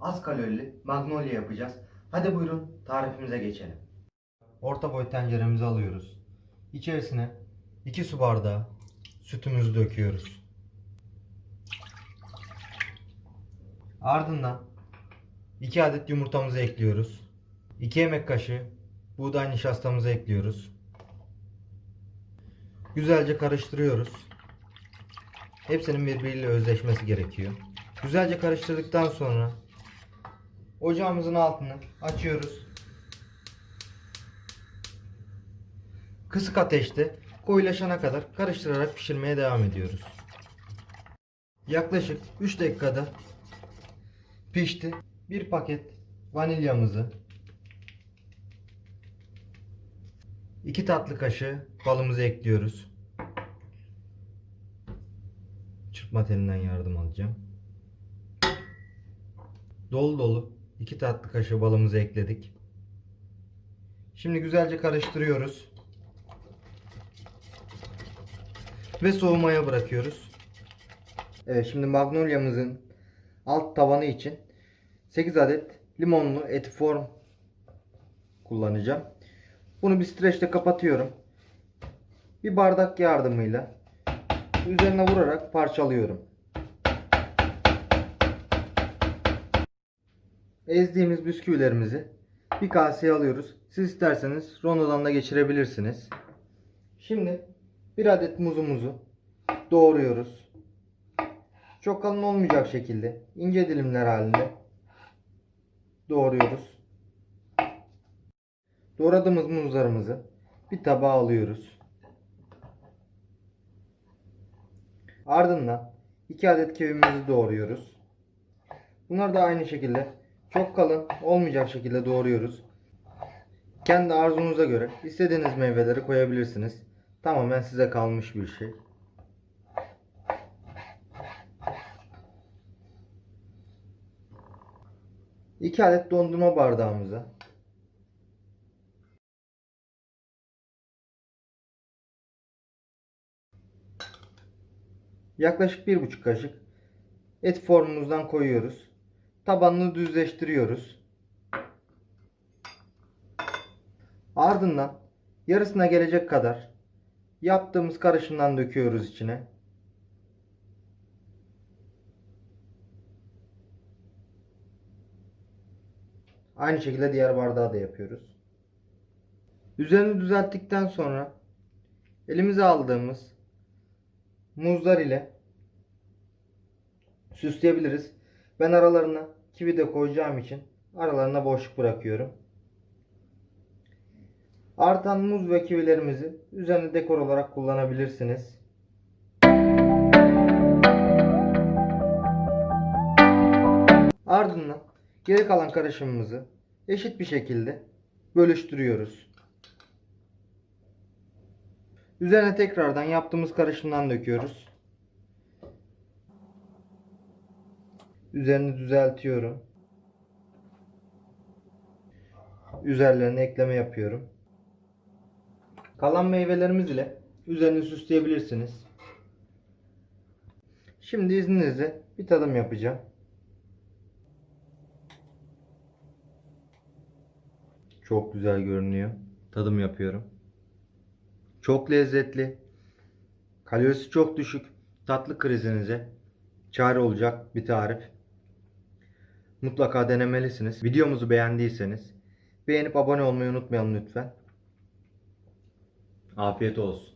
az kalorili magnolia yapacağız. Hadi buyurun tarifimize geçelim. Orta boy tenceremizi alıyoruz. İçerisine 2 su bardağı sütümüzü döküyoruz. Ardından 2 adet yumurtamızı ekliyoruz. 2 yemek kaşığı buğday nişastamızı ekliyoruz. Güzelce karıştırıyoruz. Hepsinin birbiriyle özleşmesi gerekiyor. Güzelce karıştırdıktan sonra ocağımızın altını açıyoruz. Kısık ateşte koyulaşana kadar karıştırarak pişirmeye devam ediyoruz. Yaklaşık 3 dakikada pişti. Bir paket vanilyamızı 2 tatlı kaşığı balımızı ekliyoruz. Telinden yardım alacağım. Dolu dolu 2 tatlı kaşığı balımızı ekledik. Şimdi güzelce karıştırıyoruz. Ve soğumaya bırakıyoruz. Evet şimdi magnolia'mızın alt tavanı için 8 adet limonlu etiform kullanacağım. Bunu bir streçle kapatıyorum. Bir bardak yardımıyla üzerine vurarak parçalıyorum. Ezdiğimiz bisküvilerimizi bir kaseye alıyoruz. Siz isterseniz rondodan da geçirebilirsiniz. Şimdi bir adet muzumuzu doğruyoruz. Çok kalın olmayacak şekilde ince dilimler halinde doğruyoruz. Doğradığımız muzlarımızı bir tabağa alıyoruz. Ardından 2 adet kevimizi doğruyoruz. Bunları da aynı şekilde çok kalın olmayacak şekilde doğruyoruz. Kendi arzunuza göre istediğiniz meyveleri koyabilirsiniz. Tamamen size kalmış bir şey. İki adet dondurma bardağımıza yaklaşık bir buçuk kaşık et formumuzdan koyuyoruz. Tabanını düzleştiriyoruz. Ardından yarısına gelecek kadar yaptığımız karışımdan döküyoruz içine. Aynı şekilde diğer bardağı da yapıyoruz. Üzerini düzelttikten sonra elimize aldığımız muzlar ile süsleyebiliriz. Ben aralarına kivi de koyacağım için aralarına boşluk bırakıyorum. Artan muz ve kivilerimizi üzerine dekor olarak kullanabilirsiniz. Ardından geri kalan karışımımızı eşit bir şekilde bölüştürüyoruz. Üzerine tekrardan yaptığımız karışımdan döküyoruz. Üzerini düzeltiyorum. Üzerlerine ekleme yapıyorum. Kalan meyvelerimiz ile üzerini süsleyebilirsiniz. Şimdi izninizle bir tadım yapacağım. Çok güzel görünüyor. Tadım yapıyorum. Çok lezzetli. Kalorisi çok düşük. Tatlı krizinize çare olacak bir tarif. Mutlaka denemelisiniz. Videomuzu beğendiyseniz beğenip abone olmayı unutmayalım lütfen. Afiyet olsun.